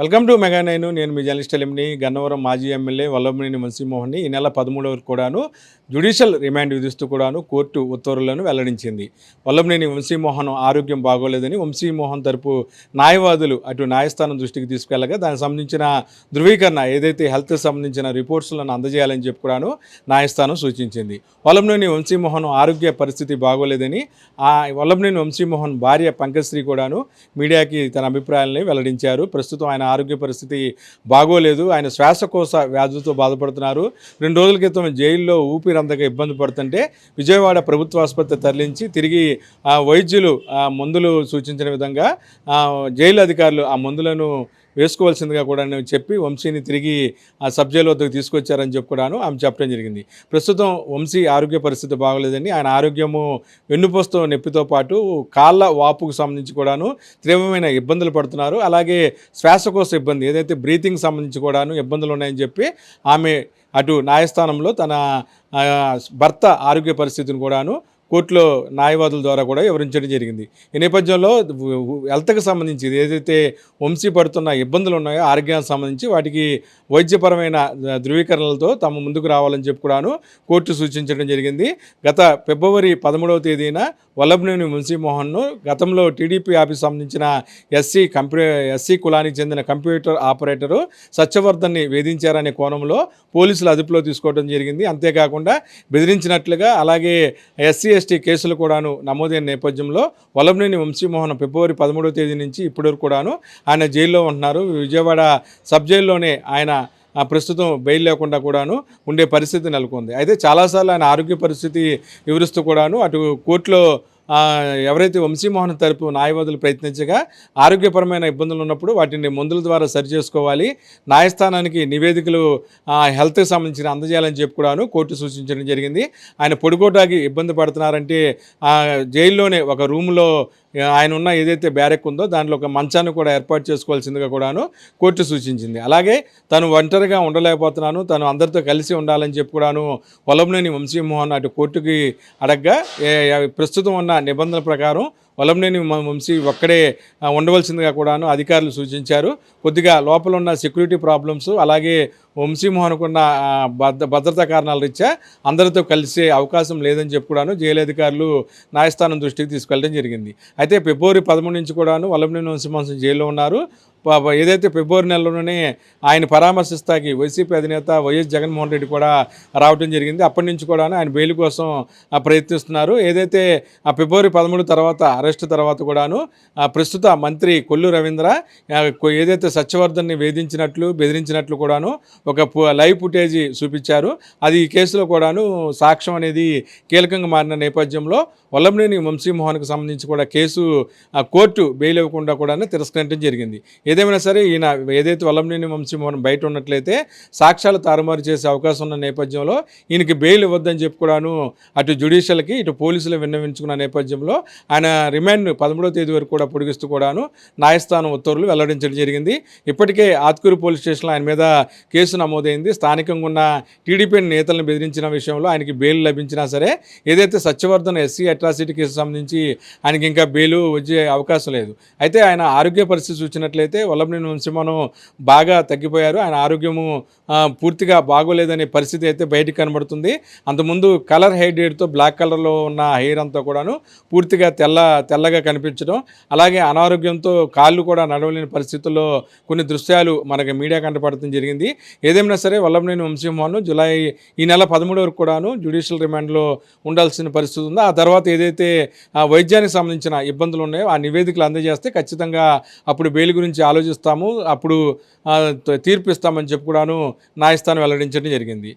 Welcome to mega nine. నేను మీ journalist ఎలిమిని Gannavaram మాజీ MLA Vallabhaneni వంశీమోహన్ని ఈ నెల పదమూడవ కూడాను జ్యుడిషియల్ రిమాండ్ విధిస్తూ కూడాను కోర్టు ఉత్తర్వులను వెల్లడించింది. వల్లభనేని వంశీమోహన్ ఆరోగ్యం బాగోలేదని వంశీమోహన్ తరపు న్యాయవాదులు అటు న్యాయస్థానం దృష్టికి తీసుకెళ్ళగా దానికి సంబంధించిన ధృవీకరణ ఏదైతే హెల్త్ సంబంధించిన రిపోర్ట్స్లను అందజేయాలని చెప్పి కూడాను న్యాయస్థానం సూచించింది. వల్లభనేని వంశీమోహన్ ఆరోగ్య పరిస్థితి బాగోలేదని ఆ వల్లభనేని వంశీమోహన్ భార్య పంకశ్రీ కూడాను మీడియాకి తన అభిప్రాయాలని వెల్లడించారు. ప్రస్తుతం ఆయన ఆరోగ్య పరిస్థితి బాగోలేదు. ఆయన శ్వాసకోశ వ్యాధులతో బాధపడుతున్నారు. రెండు రోజుల క్రితం జైల్లో ఊపిరందక ఇబ్బంది పడుతుంటే విజయవాడ ప్రభుత్వ ఆసుపత్రి తరలించి తిరిగి ఆ వైద్యులు ఆ మందులు సూచించిన విధంగా జైలు అధికారులు ఆ మందులను వేసుకోవాల్సిందిగా కూడా నేను చెప్పి వంశీని తిరిగి ఆ సబ్జెక్ట్ వద్దకు తీసుకొచ్చారని చెప్పి కూడాను ఆమె చెప్పడం జరిగింది. ప్రస్తుతం వంశీ ఆరోగ్య పరిస్థితి బాగోలేదని ఆయన ఆరోగ్యము వెన్నుపోస్తూ నొప్పితో పాటు కాళ్ళ వాపుకు సంబంధించి కూడాను తీవ్రమైన ఇబ్బందులు పడుతున్నారు. అలాగే శ్వాసకోశ ఇబ్బంది ఏదైతే బ్రీతింగ్ సంబంధించి కూడాను ఇబ్బందులు ఉన్నాయని చెప్పి ఆమె అటు న్యాయస్థానంలో తన భర్త ఆరోగ్య పరిస్థితిని కూడాను కోర్టులో న్యాయవాదుల ద్వారా కూడా వివరించడం జరిగింది. ఈ నేపథ్యంలో హెల్త్కి సంబంధించి ఏదైతే వంశీ పడుతున్న ఇబ్బందులు ఉన్నాయో ఆరోగ్యానికి సంబంధించి వాటికి వైద్యపరమైన ధృవీకరణలతో తమ ముందుకు రావాలని చెప్పి కూడాను కోర్టు సూచించడం జరిగింది. గత ఫిబ్రవరి పదమూడవ తేదీన వల్లభనేని వంశీమోహన్ను గతంలో టీడీపీ ఆఫీస్ సంబంధించిన ఎస్సీ కంప్యూ ఎస్సీ కులానికి చెందిన కంప్యూటర్ ఆపరేటరు సత్యవర్ధన్ని వేధించారనే కోణంలో పోలీసులు అదుపులో తీసుకోవడం జరిగింది. అంతేకాకుండా బెదిరించినట్లుగా అలాగే ఎస్సీ ఎస్టీ కేసులు కూడాను నమోదైన నేపథ్యంలో వల్లభనేని వంశీమోహన్ ఫిబ్రవరి పదమూడవ తేదీ నుంచి ఇప్పటివరకు కూడాను ఆయన జైల్లో ఉంటున్నారు. విజయవాడ సబ్ జైల్లోనే ఆయన ప్రస్తుతం బెయిల్ లేకుండా కూడాను ఉండే పరిస్థితి నెలకొంది. అయితే చాలాసార్లు ఆయన ఆరోగ్య పరిస్థితి వివరిస్తూ కూడాను అటు కోర్టులో ఎవరైతే వంశీమోహన్ తరపు న్యాయవాదులు ప్రయత్నించగా ఆరోగ్యపరమైన ఇబ్బందులు ఉన్నప్పుడు వాటిని మందుల ద్వారా సరి చేసుకోవాలి. న్యాయస్థానానికి నివేదికలు హెల్త్కి సంబంధించిన అందజేయాలని చెప్పి కూడాను కోర్టు సూచించడం జరిగింది. ఆయన పొడిగోటాకి ఇబ్బంది పడుతున్నారంటే జైల్లోనే ఒక రూమ్లో ఆయన ఉన్న ఏదైతే బ్యారెక్ ఉందో దాంట్లో ఒక మంచాన్ని కూడా ఏర్పాటు చేసుకోవాల్సిందిగా కూడాను కోర్టు సూచించింది. అలాగే తను ఒంటరిగా ఉండలేకపోతున్నాను తను అందరితో కలిసి ఉండాలని చెప్పి కూడాను పొలంలోని వంశీమోహన్ అటు కోర్టుకి అడగ్గా ప్రస్తుతం ఉన్న నిబంధనల ప్రకారం వలంనేని వంశీ ఒక్కడే ఉండవలసిందిగా కూడాను అధికారులు సూచించారు. కొద్దిగా లోపల ఉన్న సెక్యూరిటీ ప్రాబ్లమ్స్ అలాగే వంశీమోహన్కున్న ఆ, భద్ర భద్రతా కారణాల రీత్యా అందరితో కలిసే అవకాశం లేదని చెప్పి కూడాను జైలు అధికారులు న్యాయస్థానం దృష్టికి తీసుకెళ్ళడం జరిగింది. అయితే ఫిబ్రవరి పదమూడు నుంచి కూడాను వలంనేని వంశీమోహన్ జైల్లో ఉన్నారు. ఏదైతే ఫిబ్రవరి నెలలోనే ఆయన పరామర్శిస్తాకి వైసీపీ అధినేత వైఎస్ జగన్మోహన్ రెడ్డి కూడా రావడం జరిగింది. అప్పటి నుంచి కూడా ఆయన బెయిల్ కోసం ప్రయత్నిస్తున్నారు. ఏదైతే ఆ ఫిబ్రవరి పదమూడు తర్వాత అరెస్ట్ తర్వాత కూడాను ఆ, ప్రస్తుత మంత్రి కొల్లు రవీంద్ర ఏదైతే సత్యవర్ధన్ని వేధించినట్లు బెదిరించినట్లు కూడాను ఒక లైవ్ ఫుటేజీ చూపించారు. అది ఈ కేసులో కూడాను సాక్ష్యం అనేది కీలకంగా మారిన నేపథ్యంలో వల్లంనేని వంశీమోహన్కి సంబంధించి కూడా కేసు కోర్టు బెయిల్ ఇవ్వకుండా కూడా తిరస్కరించడం జరిగింది. ఏదేమైనా సరే ఈయన ఏదైతే వల్లంనేని వంశీ మనం బయట ఉన్నట్లయితే సాక్ష్యాలు తారుమారు చేసే అవకాశం ఉన్న నేపథ్యంలో ఈయనకి బెయిల్ ఇవ్వద్దని చెప్పి కూడాను అటు జ్యుడిషియల్కి ఇటు పోలీసులు విన్నవించుకున్న నేపథ్యంలో ఆయన రిమాండ్ పదమూడవ తేదీ వరకు కూడా పొడిగిస్తూ కూడాను న్యాయస్థానం ఉత్తర్వులు వెల్లడించడం జరిగింది. ఇప్పటికే ఆత్కూరు పోలీస్ స్టేషన్లో ఆయన మీద కేసు నమోదైంది. స్థానికంగా ఉన్న టీడీపీ నేతలను బెదిరించిన విషయంలో ఆయనకి బెయిల్ లభించినా సరే ఏదైతే సత్యవర్ధన్ ఎస్సీ అట్రాసిటీ కేసు సంబంధించి ఆయనకి ఇంకా బెయిల్ వచ్చే అవకాశం లేదు. అయితే ఆయన ఆరోగ్య పరిస్థితి చూసినట్లయితే వల్లభనేని వంశీమను బాగా తగ్గిపోయారు. ఆయన ఆరోగ్యము పూర్తిగా బాగోలేదనే పరిస్థితి అయితే బయటికి కనబడుతుంది. అంతకుముందు కలర్ హెయిర్ డేట్తో బ్లాక్ కలర్లో ఉన్న హెయిర్ అంతా కూడాను పూర్తిగా తెల్ల తెల్లగా కనిపించడం. అలాగే అనారోగ్యంతో కాళ్ళు కూడా నడవలేని పరిస్థితుల్లో కొన్ని దృశ్యాలు మనకి మీడియా కనపడటం జరిగింది. ఏదేమైనా సరే వల్లభనేని వంశీమోహన్ జులై ఈ నెల పదమూడు వరకు కూడాను జ్యుడిషియల్ రిమాండ్లో ఉండాల్సిన పరిస్థితి ఉందో. ఆ తర్వాత ఏదైతే వైద్యానికి సంబంధించిన ఇబ్బందులు ఉన్నాయో ఆ నివేదికలు అందజేస్తే ఖచ్చితంగా అప్పుడు బెయిల్ గురించి ఆలోచిస్తాము అప్పుడు తీర్పు ఇస్తామని చెప్పి కూడాను న్యాయస్థానం వెల్లడించడం జరిగింది.